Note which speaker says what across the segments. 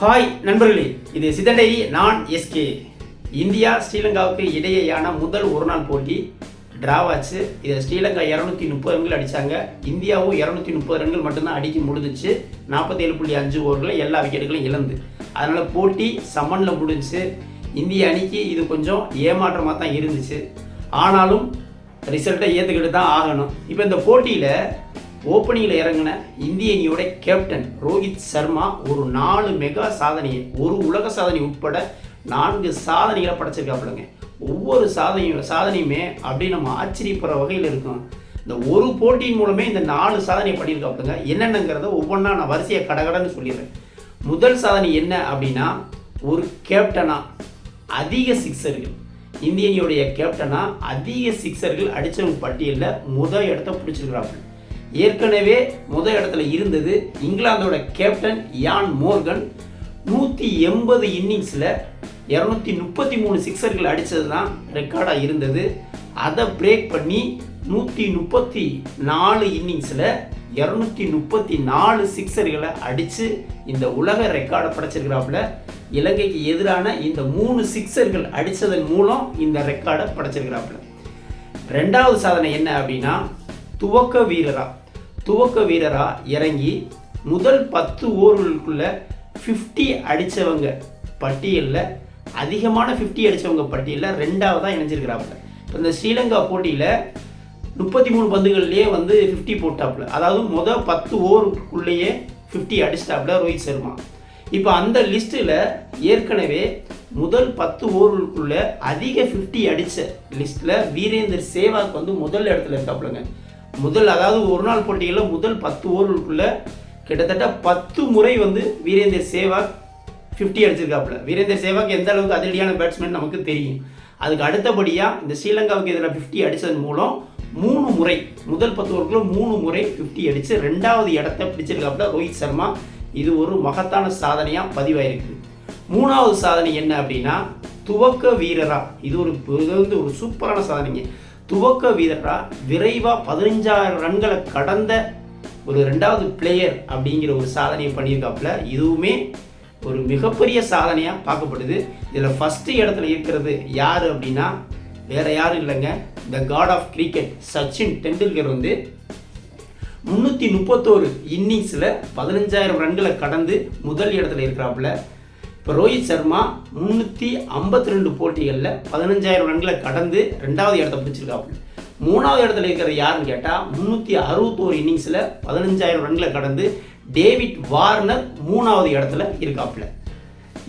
Speaker 1: Hi நண்பர்களே இது சிதண்டை நான் எஸ்கே இந்தியா ஸ்ரீலங்காவுக்கு இடையேயான முதல் ஒரு நாள் போட்டி டிராவாச்சு இதை ஸ்ரீலங்கா இரநூத்தி முப்பது ரன்கள் அடித்தாங்க இந்தியாவும் இரநூத்தி முப்பது ரன்கள் மட்டும்தான் அடிக்க முடிஞ்சிச்சு. நாற்பத்தேழு புள்ளி அஞ்சு ஓவரில் எல்லா விக்கெட்டுகளும் இழந்து. அதனால் போட்டி சமனில் முடிஞ்சுச்சு. இந்திய அணிக்கு இது கொஞ்சம் ஏமாற்றமாக தான் இருந்துச்சு. ஆனாலும் ரிசல்ட்டை ஏற்றுக்கிட்டு தான் ஆகணும். இப்போ இந்த போட்டியில் ஓப்பனிங்கில் இறங்கின இந்திய அணியோட கேப்டன் ரோஹித் சர்மா ஒரு நாலு மெகா சாதனையை ஒரு உலக சாதனை உட்பட நான்கு சாதனைகளை படைச்சிருக்காப்புலங்க. ஒவ்வொரு சாதனையும் சாதனையுமே அப்படியே நம்ம ஆச்சரியப்படுற வகையில் இருக்கும். இந்த ஒரு போட்டியின் மூலமே இந்த நாலு சாதனை பண்ணியிருக்காப்புலங்க என்னென்னங்கிறத ஒவ்வொன்றா நான் வரிசையை கடகடன்னு சொல்லிடுறேன். முதல் சாதனை என்ன அப்படின்னா ஒரு கேப்டனாக அதிக சிக்ஸர்கள் இந்திய அணியோடைய கேப்டனாக அதிக சிக்ஸர்கள் அடித்தவங்க பட்டியலில் முதல் இடத்த பிடிச்சிருக்கிறாப்புல ஏற்கனவே முதல் இடத்துல இருந்தது இங்கிலாந்தோட கேப்டன் யான் மோர்கன். நூற்றி எண்பது இன்னிங்ஸில் இரநூத்தி முப்பத்தி மூணு சிக்ஸர்கள் அடித்தது தான் ரெக்கார்டாக இருந்தது. அதை பிரேக் பண்ணி நூற்றி முப்பத்தி நாலு இன்னிங்ஸில் இரநூத்தி முப்பத்தி நாலு சிக்ஸர்களை அடித்து இந்த உலக ரெக்கார்டை படைச்சிருக்கிறாப்புல. இலங்கைக்கு எதிரான இந்த மூணு சிக்ஸர்கள் அடித்ததன் மூலம் இந்த ரெக்கார்டை படைச்சிருக்கிறாப்புல. ரெண்டாவது சாதனை என்ன அப்படின்னா துவக்க வீரராக துவக்க வீரராக இறங்கி முதல் பத்து ஓவர்களுக்குள்ள ஃபிஃப்டி அடித்தவங்க பட்டியலில் அதிகமான ஃபிஃப்டி அடித்தவங்க பட்டியலில் ரெண்டாவதாக இணைஞ்சிருக்கிறாப்புல. இப்போ இந்த ஸ்ரீலங்கா போட்டியில் முப்பத்தி மூணு பந்துகள்லேயே வந்து ஃபிஃப்டி போட்டாப்புல. அதாவது முதல் பத்து ஓவருக்குள்ளேயே ஃபிஃப்டி அடிச்சிட்டாப்புல ரோஹித் சர்மா. இப்போ அந்த லிஸ்ட்டில் ஏற்கனவே முதல் பத்து ஓவருக்குள்ளே அதிக ஃபிஃப்டி அடித்த லிஸ்ட்டில் வீரேந்தர் சேவாக் வந்து முதல் இடத்துல இருக்காப்புலங்க. முதல் அதாவது ஒரு நாள் போட்டிகளில் முதல் பத்து ஓவர்களுக்குள்ள கிட்டத்தட்ட பத்து முறை வந்து வீரேந்தர் சேவாக் ஃபிஃப்டி அடிச்சிருக்காப்புல. வீரேந்தர் சேவாக் எந்த அளவுக்கு அதிரடியான பேட்ஸ்மேன் நமக்கு தெரியும்? அதுக்கு அடுத்தபடியாக இந்த ஸ்ரீலங்காவுக்கு எதிராக ஃபிஃப்டி அடித்ததன் மூலம் மூணு முறை முதல் பத்து ஓவருக்குள்ள மூணு முறை ஃபிஃப்டி அடித்து ரெண்டாவது இடத்த பிடிச்சிருக்காப்புல ரோஹித் சர்மா. இது ஒரு மகத்தான சாதனையாக பதிவாயிருக்கு. மூணாவது சாதனை என்ன அப்படின்னா துவக்க வீரரா. இது ஒரு இது வந்து ஒரு சூப்பரான சாதனைங்க. துவக்க வீரராக விரைவாக பதினஞ்சாயிரம் ரன்களை கடந்த ஒரு ரெண்டாவது பிளேயர் அப்படிங்கிற ஒரு சாதனையை பண்ணியிருக்காப்புல. இதுவுமே ஒரு மிகப்பெரிய சாதனையாக பார்க்கப்படுது. இதில் ஃபஸ்ட்டு இடத்துல இருக்கிறது யார் அப்படின்னா வேற யாரும் இல்லைங்க. The god of cricket Sachin Tendulkar வந்து முந்நூற்றி முப்பத்தோரு இன்னிங்ஸில் பதினஞ்சாயிரம் ரன்களை கடந்து முதல் இடத்துல இருக்கிறாப்புல. இப்போ ரோஹித் சர்மா முந்நூற்றி ஐம்பத்தி ரெண்டு போட்டிகளில் பதினஞ்சாயிரம் ரன்களை கடந்து ரெண்டாவது இடத்த பிடிச்சிருக்காப்புல. மூணாவது இடத்துல இருக்கிறது யாருன்னு கேட்டால் முந்நூற்றி அறுபத்தோரு இன்னிங்ஸில் பதினஞ்சாயிரம் ரன்களை கடந்து டேவிட் வார்னர் மூணாவது இடத்துல இருக்காப்புல.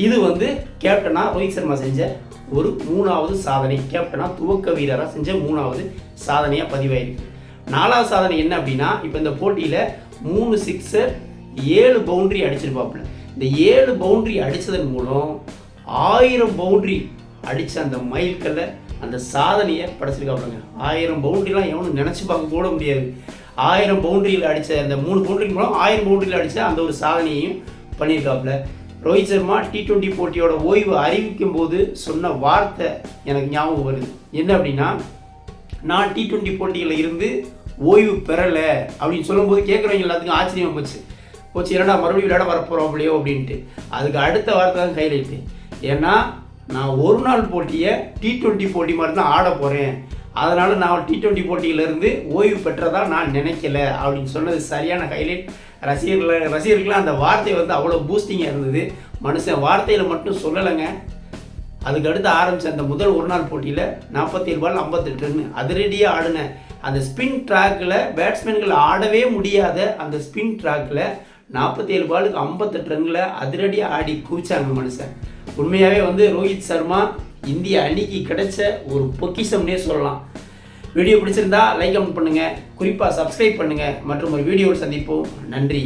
Speaker 1: இது வந்து கேப்டனாக ரோஹித் சர்மா செஞ்ச ஒரு மூணாவது சாதனை. கேப்டனாக துவக்க வீரராக செஞ்ச மூணாவது சாதனையாக பதிவாயிருக்கு. நாலாவது சாதனை என்ன அப்படின்னா இப்போ இந்த போட்டியில் மூணு சிக்ஸர் ஏழு பவுண்ட்ரி அடிச்சிருப்பாப்புல. இந்த ஏழு பவுண்ட்ரி அடித்ததன் மூலம் ஆயிரம் பவுண்ட்ரி அடித்த அந்த மைல்கல்ல அந்த சாதனையை படைச்சிருக்காப்புலங்க ஆயிரம் பவுண்டரிலாம் எவனும் நினச்சி பார்க்க கூட முடியாது. ஆயிரம் பவுண்டரியில் அடித்த அந்த மூணு பவுண்டரி மூலம் ஆயிரம் பவுண்டரியில் அடித்த அந்த ஒரு சாதனையையும் பண்ணியிருக்காப்புல. ரோஹித் சர்மா டி ட்வெண்ட்டி போட்டியோட ஓய்வு அறிவிக்கும் போது சொன்ன வார்த்தை எனக்கு ஞாபகம் வருது. என்ன அப்படின்னா நான் டி ட்வெண்ட்டி போட்டிகளில் இருந்து ஓய்வு பெறலை அப்படின்னு சொல்லும்போது கேட்குறவங்க எல்லாத்துக்கும் ஆச்சரியம் போச்சு போச்சு என்னடா மறுபடியும் விளையாட வரப்போகிறோம் அப்படியோ அப்படின்ட்டு. அதுக்கு அடுத்த வார்த்தை தான் ஹைலைட்டு ஏன்னா நான் ஒரு நாள் போட்டியை டி ட்வெண்ட்டி போட்டி மாதிரி தான் ஆட போகிறேன் அதனால் நான் டி டுவெண்ட்டி போட்டியிலேருந்து ஓய்வு பெற்றதாக நான் நினைக்கல அப்படின்னு சொன்னது சரியான ஹைலைட் ரசிகர்கள் ரசிகர்களாக அந்த வார்த்தை வந்து அவ்வளோ பூஸ்டிங்காக இருந்தது. மனுஷன் வார்த்தையில் மட்டும் சொல்லலைங்க. அதுக்கு அடுத்து ஆரம்பித்த அந்த முதல் ஒரு நாள் போட்டியில் நாற்பத்தேழு பால் ஐம்பத்தெட்டு ரன் அதிரடியாக ஆடின அந்த ஸ்பின் ட்ராக்கில் பேட்ஸ்மேன்கள் ஆடவே முடியாத அந்த ஸ்பின் ட்ராக்கில் நாற்பத்தி ஏழு பாலுக்கு ஐம்பத்தெட்டு ரன்களை அதிரடியாக ஆடி குவிச்சாங்க மனுஷன். உண்மையாகவே வந்து ரோஹித் சர்மா இந்திய அணிக்கு கிடைச்ச ஒரு பொக்கிஷம்னே சொல்லலாம். வீடியோ பிடிச்சிருந்தா லைக் கமெண்ட் பண்ணுங்கள் குறிப்பாக சப்ஸ்கிரைப் பண்ணுங்கள் மற்றும் ஒரு வீடியோவில் சந்திப்போம். நன்றி.